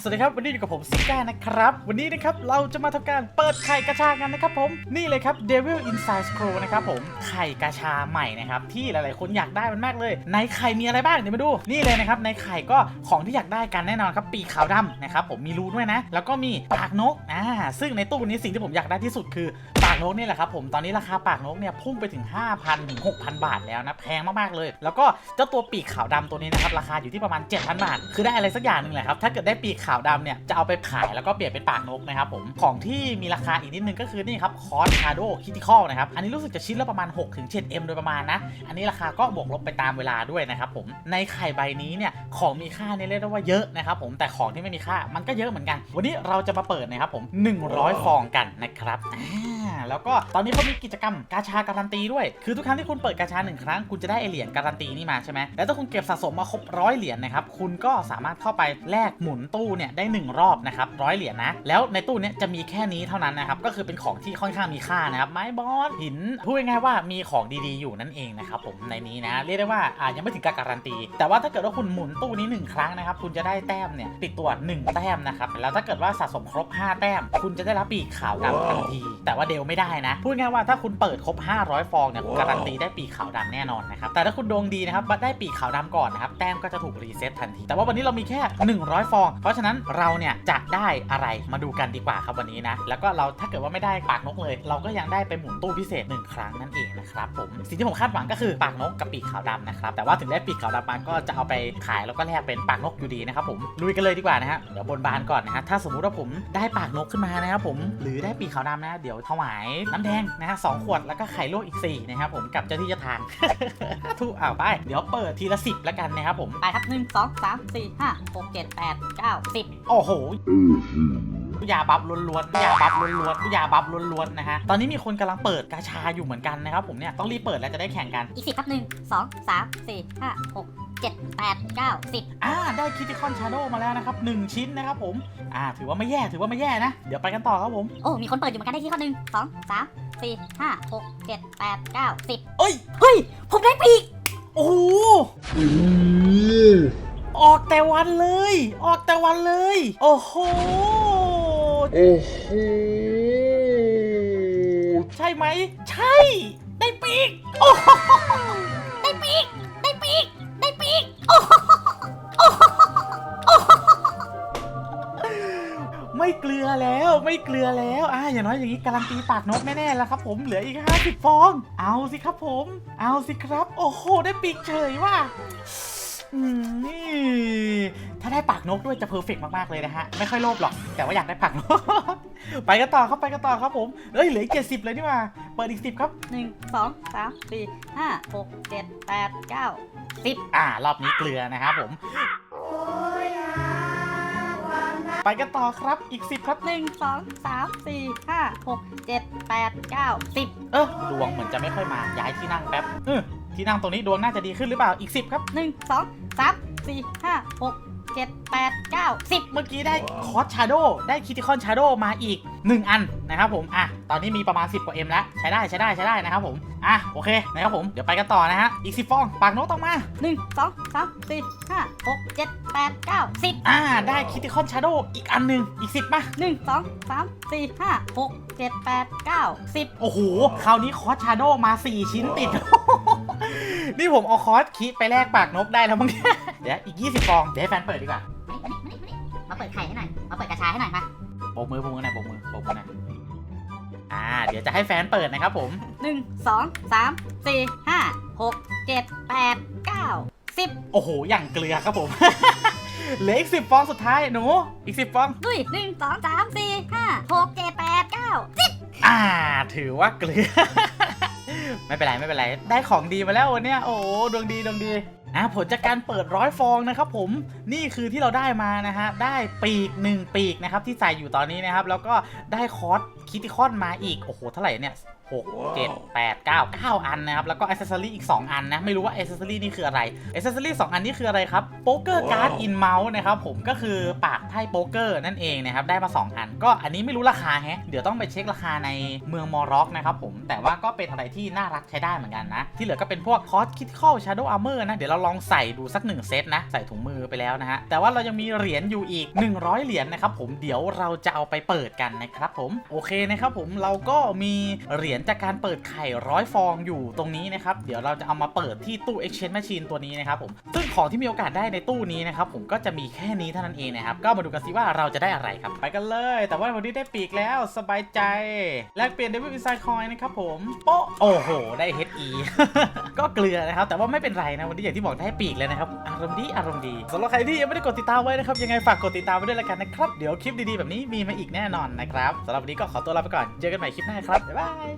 สวัสดีครับวันนี้อยู่กับผมซิก้านะครับ วันนี้นะครับเราจะมาทำการเปิดไข่กระชากันนะครับผมนี่เลยครับ Devil Inside Scroll นะครับผมไข่กระชาใหม่นะครับที่หลายๆคนอยากได้มันมากเลย ในไข่มีอะไรบ้างเดี๋ยวมาดูนี่เลยนะครับในไข่ก็ของที่อยากได้กันแน่นอนครับปีกขาวดำนะครับผมมีรูด้วยนะ แล้วก็มีปากนกอ่าซึ่งในตู้นี้สิ่งที่ผมอยากได้ที่สุดคือปากนกนี่แหละครับผมตอนนี้ราคาปากนกเนี่ยพุ่งไปถึง 5,000ถึง6,000 บาทแล้วนะแพงมากๆเลย แล้วก็เจ้าตัวปีกขาวดำตัวนี้นะครับราคาอยู่ที่ประมาณ 7,000 บาท คือได้อะไรสักอย่างหนึ่งแหละครับถ้าเกิดได้ปีกขาวดำเนี่ยจะเอาไปขายแล้วก็เปลี่ยนเป็นปากนกนะครับผมของที่มีราคาอีกนิดนึงก็คือนี่ครับคอร์สคาโดคิติคอลนะครับอันนี้รู้สึกจะชิ้นละประมาณ 6-7M โดยประมาณนะอันนี้ราคาก็บวกลบไปตามเวลาด้วยนะครับผมในไข่ใบนี้เนี่ยของมีค่าเนี่ยเรียกได้ว่าเยอะนะครับผมแต่ของที่ไม่มีค่ามันก็เยอะเหมือนกัน วันนี้เราจะมาเปิดนะครับผม 100 ฟองกันนะครับ แล้วก็ตอนนี้เขามีกิจกรรมกาชาการันตีด้วย คือทุกครั้งที่คุณเปิดกาชาหนึ่งครั้งคุณจะได้ไอเหรียญการันตีนี่มาใช่ไหมแล้วถ้าคุณเก็บสะสมมาครบร้อยเหรียญนะครับคุณก็สามารถเข้าไปแลกหมุนตู้เนี่ยได้หนึ่งรอบนะครับร้อยเหรียญนะแล้วในตู้เนี่ยจะมีแค่นี้เท่านั้นนะครับก็คือเป็นของที่ค่อนข้างมีค่านะครับไม้บอสหินพูดง่ายๆว่ามีของดีๆอยู่นั่นเองนะครับผมในนี้นะเรียกได้ว่าอ่ายังไม่ถึงการการันตี แต่ว่าถ้าเกิดว่าคุณหมุนตู้นี้หนึ่งครั้งนะครับคุณจะได้แต้มเนี่ยติดตัวหนึ่งแต้มนะครับแล้วถ้าเกิดว่าสะสมครบ 5 แต้ม คุณจะได้รับปีกขาวดำทันที แต่ว่าเดลไม่ได้นะ พูดง่ายๆว่าถ้าคุณเปิดครบ 500 ฟองเนี่ยคุณการันตีได้ปีกขาวดำแน่นอนนะครับ แต่ถ้าคุณดวงดีนะครับได้ปีกขาวดำก่อนนะครับ แต้มก็จะถูกรีเซ็ตทันที แต่ว่าวันนี้เรามีแค่ 100 ฟอง เพราะฉะนั้นเราเนี่ยจะได้อะไรมาดูกันดีกว่าครับวันนี้นะ แล้วก็เราถ้าเกิดว่าไม่ได้ปากนกเลย เราก็ยังได้ไปหมุนตู้พิเศษหนึ่งครั้งนั่นเองนะครับผม สิ่งที่ผมคาดหวังก็คือปากนกกับปีกขาวดำนะครับ แต่ว่าถึงได้ปีกขาวดำมาก็จะเอาไปขายแล้วก็แลกเป็นปากนกอยู่ดีนะครับผม ลุยกันเลยดีกว่านะฮะ เดี๋ยวบนบานก่อนนะฮะ ถ้าสมมุติว่าผมได้ปากนกขึ้นมานะครับผม หรือได้ปีกขาวดำนะ เดี๋ยวถวายน้ำแดงนะฮะสองขวดแล้วก็ไข่ลวกอีกสี่นะครับผมกับเจ้าที่เจ้าทาง ทุกอ่าวไป เดี๋ยวเปิดทีละสิบแล้วกันนะครับผมไปครับหนึ่งสองสามสี่ห้าหกเจ็ดแปดเก้าสิบโอ้โหยาบัฟล้วนๆยาบัฟล้วนๆยาบัฟล้วนๆนะฮะ ตอนนี้มีคนกำลังเปิดกาชาอยู่เหมือนกันนะครับผมเนี่ย ต้องรีบเปิดแล้วจะได้แข่งกัน อีกสิบครับหนึ่งสองสามสี่ห้าหก เจ็ดแปดเก้าสิบอ่าได้คิติคอนชาโดมาแล้วนะครับหนึ่งชิ้นนะครับผม อ่า ถือว่าไม่แย่ถือว่าไม่แย่นะ เดี๋ยวไปกันต่อครับผม โอ้ มีคนเปิดอยู่เหมือนกันได้ที่ข้อหนึ่งสองสามสี่ห้าหกเจ็ดแปดเก้าสิบเอ้ย เฮ้ย ผมได้ปีก โอ้โหออกแต่วันเลย ออกแต่วันเลย โอ้โหโอ้โหใช่ไหม ใช่ ได้ปีก โอ้โห แล้วไม่เกลือแล้วอ่าอย่างน้อยอย่างนี้การันตีปากนกแน่ๆแล้วครับผมเหลืออีก 50 ฟอง เอาสิครับผม เอาสิครับ โอ้โห ได้ปีกเฉยว่ะอืมนี่ถ้าได้ปากนกด้วยจะเพอร์เฟกมาก ๆ เลยนะฮะ ไม่ค่อยโลภหรอก แต่ว่าอยากได้ปากนก ไปกันต่อครับไปกันต่อครับผมเอ้ยเหลืออีกเจ็ดสิบเลยนี่หว่าเปิดอีกสิบครับหนึ่งสองสามสี่ห้าหกเจ็ดแปดเก้าสิบอ่ารอบนี้เกลือนะครับผม ไปกันต่อครับอีกสิบครับหนึ่งสองสามสี่ห้าหกเจ็ดแปดเก้าสิบเออดวงเหมือนจะไม่ค่อยมาย้ายที่นั่งแป๊บเออที่นั่งตรงนี้ดวงน่าจะดีขึ้นหรือเปล่าอีกสิบครับหนึ่งสองสามสี่ห้าหก เจ็ดแปดเก้าสิบเมื่อกี้ได้คอสชาโดได้คิติคอนชาโดมาอีก 1 อันนะครับผม อะ ตอนนี้มีประมาณ 10 กว่า M แล้ว ใช้ได้ใช้ได้ใช้ได้นะครับผม อะ โอเค นะครับผม เดี๋ยวไปกันต่อนะฮะ อีก 10 ฟอง ปากโน้ตต้องมาหนึ่งสองสามสี่ห้าหกเจ็ดแปดเก้าสิบอ่า ได้คิติคอนชาโดอีกอันหนึ่งอีก 10มาหนึ่งสองสามสี่ห้าหกเจ็ดแปดเก้าสิบโอ้โห คราวนี้คอสชาโดมา 4 ชิ้นติด นี่ผมเอาคอสคิไปแลกปากนกได้แล้วมั้งเดี๋ยวอีก 20ฟองเดี๋ยวให้แฟนเปิดดีกว่ามาเปิดไข่ให้หน่อย มาเปิดกระชายให้หน่อยมาโบกมือโบกมือหน่อยโบกมือโบกมือหน่อยอ่า เดี๋ยวจะให้แฟนเปิดนะครับผมหนึ่งสองสามสี่ห้าหกเจ็ดแปดเก้าสิบโอ้โห อย่างเกลือครับผมเหลืออีก10ฟองสุดท้ายหนู อีก10ฟองดุยหนึ่งสองสามสี่ห้าหกเจ็ดแปดเก้าสิบอ่า ถือว่าเกลือ ไม่เป็นไรไม่เป็นไรได้ของดีมาแล้ววันเนี้ยโอ้โหดวงดีดวงดีอะผลจากการเปิดร้อยฟองนะครับผมนี่คือที่เราได้มานะฮะได้ปีกหนึ่งปีกนะครับที่ใส่อยู่ตอนนี้นะครับแล้วก็ได้คอร์สคิติคอนมาอีกโอ้โหเท่าไหร่เนี่ย6 7 8 9 9 อันนะครับ แล้วก็อ c เซสซอรี่อีก 2 อันนะ ไม่รู้ว่าอ c เซสซอรี่นี่คืออะไรอ c เซสซอรี่2อันนี้คืออะไรครับโป๊กเกอร์การ์ดอินเมาส์นะครับผมก็คือปากไพ่โป๊กเกอร์นั่นเองนะครับ ได้มา 2 อัน ก็อันนี้ไม่รู้ราคาแฮะ เดี๋ยวต้องไปเช็คราคาในเมืองมอร็อกนะครับผม แต่ว่าก็เป็นอะไรที่น่ารักใช้ได้เหมือนกันนะ ที่เหลือก็เป็นพวกคอสคิทคอลชาร์โดอาร์เมอร์นะ เดี๋ยวเราลองใส่ดูสักหนึ่งเซตนะ ใส่ถุงมือไปแล้วนะฮะ แต่ว่าเรายังมีเหรียญอยู่อีก 100 เหรียญนะครับผม เดี๋ยวเราจะเอาไปเปิดกันนะครับผม โอเคนะครับผม เราก็มีเหรียญจากการเปิดไข่ร้อยฟองอยู่ตรงนี้นะครับ เดี๋ยวเราจะเอามาเปิดที่ตู้ exchange machine ตัวนี้นะครับผม ซึ่งของที่มีโอกาสได้ในตู้นี้นะครับผมก็จะมีแค่นี้เท่านั้นเองนะครับ ก็มาดูกันสิว่าเราจะได้อะไรครับ ไปกันเลย แต่ว่าวันนี้ได้ปีกแล้วสบายใจ แลกเปลี่ยน Devil Inside Coin นะครับผมโป๊ะโอ้โห ได้ HE ก็เกลือนะครับ แต่ว่าไม่เป็นไรนะวันนี้อย่างที่บอกได้ปีกเลยนะครับ อารมณ์ดีอารมณ์ดีสำหรับใครที่ยังไม่ได้กดติดตามไว้นะครับยังไงฝากกดติดตามไว้ด้วยละกันนะครับเดี๋ยวคลิปดีๆแบบนี้มีมาอีกแน่นอนนะครับสำหรับวันนี้ก็ขอตัวลาไปก่อนเจอกันใหม่คลิปหน้าครับบ๊ายบาย